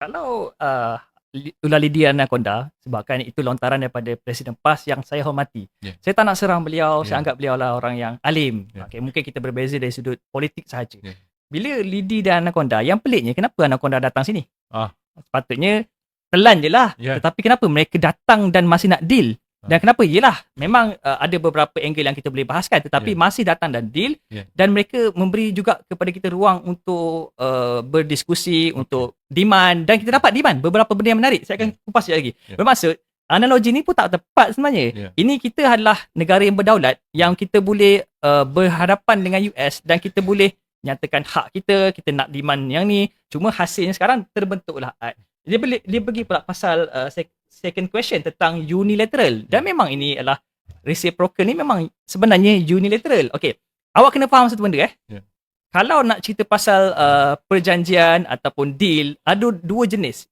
Kalau uh, Ula Lydia Anaconda sebabkan itu lontaran daripada Presiden PAS yang saya hormati. Yeah. Saya tak nak serang beliau, Yeah. saya anggap beliau lah orang yang alim. Yeah. Okay, mungkin kita berbeza dari sudut politik sahaja. Yeah. Bila Lidi dan Anaconda, yang peliknya kenapa Anaconda datang sini? Ah. Sepatutnya telan je lah. Yeah. Tetapi kenapa mereka datang dan masih nak deal? Dan Ah. kenapa? Yelah, memang uh, ada beberapa angle yang kita boleh bahaskan tetapi Yeah. masih datang dan deal Yeah. dan mereka memberi juga kepada kita ruang untuk uh, berdiskusi, untuk demand dan kita dapat demand beberapa benda yang menarik. Saya akan kupas sekejap lagi. Yeah. Bermaksud analogi ni pun tak tepat sebenarnya. Yeah. Ini kita adalah negara yang berdaulat yang kita boleh uh, berhadapan dengan US dan kita boleh nyatakan hak kita, kita nak demand yang ni. Cuma hasilnya sekarang terbentuklah ad. Dia boleh dia pergi pula pasal uh, sec- second question tentang unilateral dan memang ini adalah reciprocal ni memang sebenarnya unilateral. Okey. Awak kena faham satu benda eh. Ya. Kalau nak cerita pasal uh, perjanjian ataupun deal, ada dua jenis.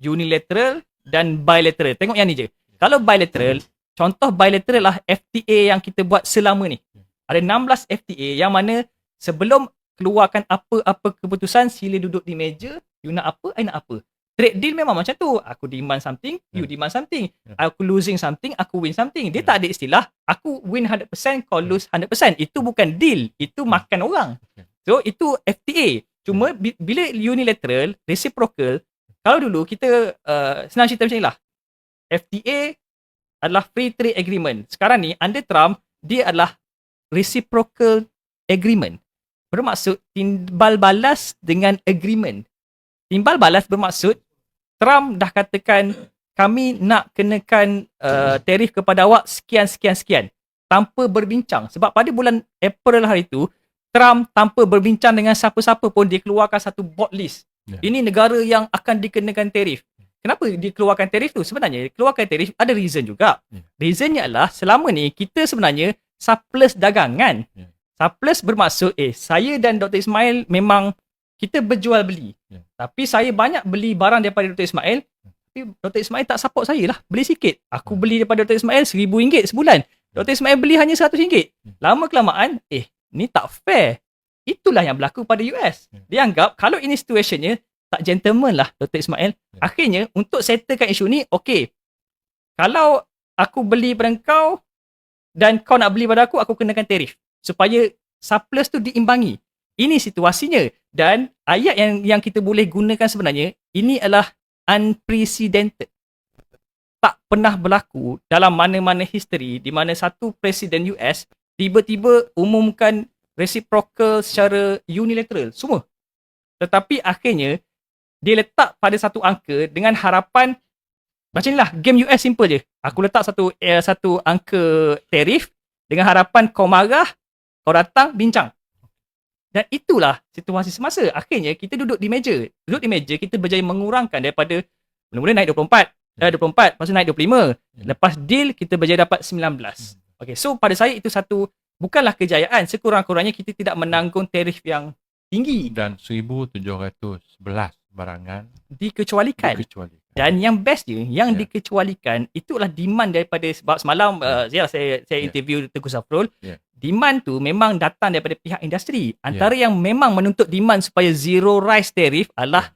Unilateral dan bilateral. Tengok yang ni je. Kalau bilateral, contoh bilateral lah FTA yang kita buat selama ni. Ada 16 FTA yang mana sebelum keluarkan apa-apa keputusan, sila duduk di meja, you nak apa, I nak apa. Trade deal memang macam tu. Aku demand something, you Ya. demand something. Ya. Aku losing something, aku win something. Dia Ya. tak ada istilah, aku win 100%, kau lose 100%. Itu bukan deal, itu makan orang. Ya. So, itu FTA. Cuma bi- bila unilateral, reciprocal, kalau dulu kita uh, senang cerita macam ni lah. FTA adalah free trade agreement. Sekarang ni under Trump dia adalah reciprocal agreement. Bermaksud timbal balas dengan agreement. Timbal balas bermaksud Trump dah katakan kami nak kenakan uh, tarif kepada awak sekian sekian sekian tanpa berbincang sebab pada bulan April hari itu Trump tanpa berbincang dengan siapa-siapa pun dia keluarkan satu board list. Ya. Ini negara yang akan dikenakan tarif. Kenapa dikeluarkan tarif tu? Sebenarnya keluarkan tarif ada reason juga. Ya. Reasonnya adalah selama ni kita sebenarnya surplus dagangan. Ya. Surplus bermaksud eh saya dan Dr. Ismail memang kita berjual beli. Ya. Tapi saya banyak beli barang daripada Dr. Ismail. Tapi Dr. Ismail tak support saya lah. Beli sikit. Aku Ya. beli daripada Dr. Ismail RM1,000 sebulan. Dr. Ismail beli hanya RM100. Ya. Lama kelamaan, eh ni tak fair. Itulah yang berlaku pada US. Ya. Dia anggap kalau ini situationnya tak gentleman lah Dr. Ismail. Ya. Akhirnya untuk settlekan isu ni, okay. Kalau aku beli pada kau dan kau nak beli pada aku, aku kenakan tarif. Supaya surplus tu diimbangi. Ini situasinya. Dan ayat yang yang kita boleh gunakan sebenarnya, ini adalah unprecedented. Tak pernah berlaku dalam mana-mana history di mana satu presiden US tiba-tiba umumkan reciprocal secara unilateral. Semua. Tetapi akhirnya, dia letak pada satu angka dengan harapan macam inilah game US simple je. Aku letak satu eh, satu angka tarif dengan harapan kau marah, kau datang bincang. Dan itulah situasi semasa. Akhirnya kita duduk di meja. Duduk di meja kita berjaya mengurangkan daripada mula-mula naik 24, eh 24, lepas tu naik 25. Ya. Lepas deal kita berjaya dapat 19. Okay, so pada saya itu satu bukanlah kejayaan. Sekurang-kurangnya kita tidak menanggung tarif yang tinggi Dan 1711 barangan dikecualikan. dikecualikan. Dan yang best je, yang Ya. dikecualikan itulah demand daripada sebab semalam uh, ya, saya saya Ya. interview Tengku Safrul. Ya. Demand tu memang datang daripada pihak industri. Antara yang memang menuntut demand supaya zero rice tariff adalah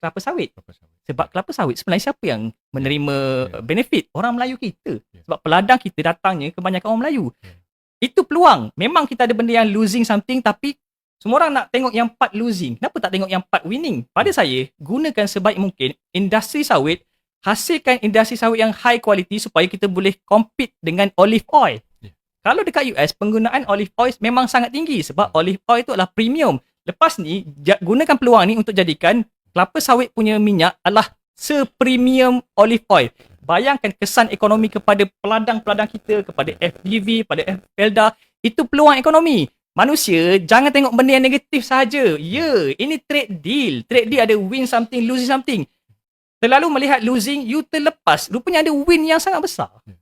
kelapa sawit. Apa sama? Sebab kelapa sawit sebenarnya siapa yang menerima Ya. uh, benefit? Orang Melayu kita. Ya. Sebab peladang kita datangnya kebanyakan orang Melayu. Ya. Itu peluang. Memang kita ada benda yang losing something tapi semua orang nak tengok yang part losing. Kenapa tak tengok yang part winning? Pada saya, gunakan sebaik mungkin industri sawit, hasilkan industri sawit yang high quality supaya kita boleh compete dengan olive oil. Ya. Kalau dekat US, penggunaan olive oil memang sangat tinggi sebab olive oil itu adalah premium. Lepas ni, gunakan peluang ni untuk jadikan kelapa sawit punya minyak adalah se-premium olive oil. Bayangkan kesan ekonomi kepada peladang-peladang kita, kepada FDV, pada Felda, itu peluang ekonomi. Manusia jangan tengok benda yang negatif sahaja. Ya, ini trade deal. Trade deal ada win something, losing something. Terlalu melihat losing, you terlepas. Rupanya ada win yang sangat besar. Ya.